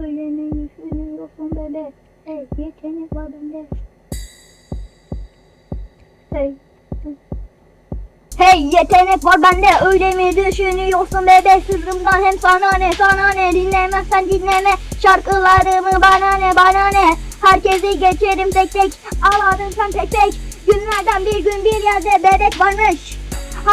Öyle mi düşünüyorsun bebe? Hey yetenek var bende. Hey. Hey yetenek var bende öyle mi düşünüyorsun bebe sırrımdan hem sana ne sana ne dinlemezsen dinleme şarkılarımı bana ne bana ne herkesi geçerim tek tek ağladın sen tek tek günlerden bir gün bir yerde bebek varmış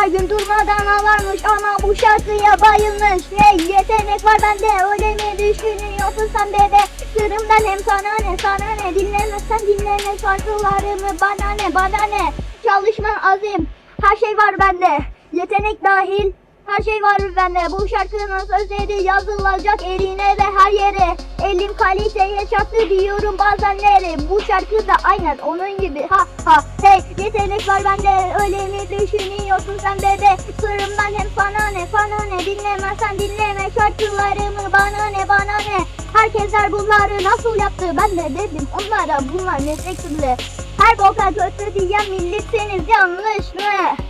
gün durmadan ağlarmış ama bu şarkıya bayılmış. Hey yetenek var bende öyle mi düşünüyorsun sen bebe Sırrımdan hem sana ne sana ne? Dinlemezsen dinleme şarkılarımı bana ne bana ne? Çalışman azim her şey var bende. Yetenek dahil her şey var bende. Bu şarkının sözleri yazılacak eline ve her yere. Elim kaliteye çarptı diyorum bazenleri Bu şarkı da aynen onun gibi. Ha ha. Hey yetenek var bende. Öyle mi düşünüyorsun sen bebe? Sırrımdan hem sana ne sana ne? Dinlemezsen dinleme şarkılarımı. Bana ne bana ne? Herkesler bunları nasıl yaptı? Ben de dedim onlara bunlar ne şekilde? Her boka kötü diyen milletsiniz yanlış mı?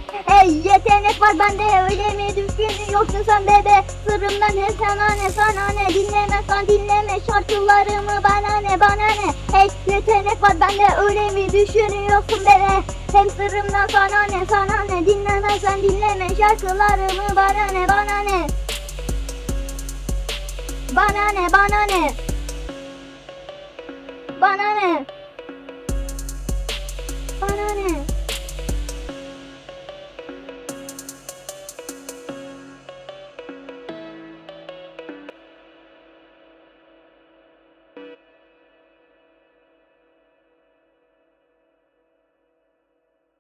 Var. Bende öyle mi düşünüyorsun sen bebe Sırrımdan ne sana ne sana ne dinlemezsen dinleme. Şarkılarımı bana ne bana ne? Hey yetenek var. Bende öyle mi düşünüyorsun bebe Hem sırrımdan sana ne sana ne? Dinlemezsen dinleme. Şarkılarımı bana ne Bana ne? Bana ne Bana ne? Bana ne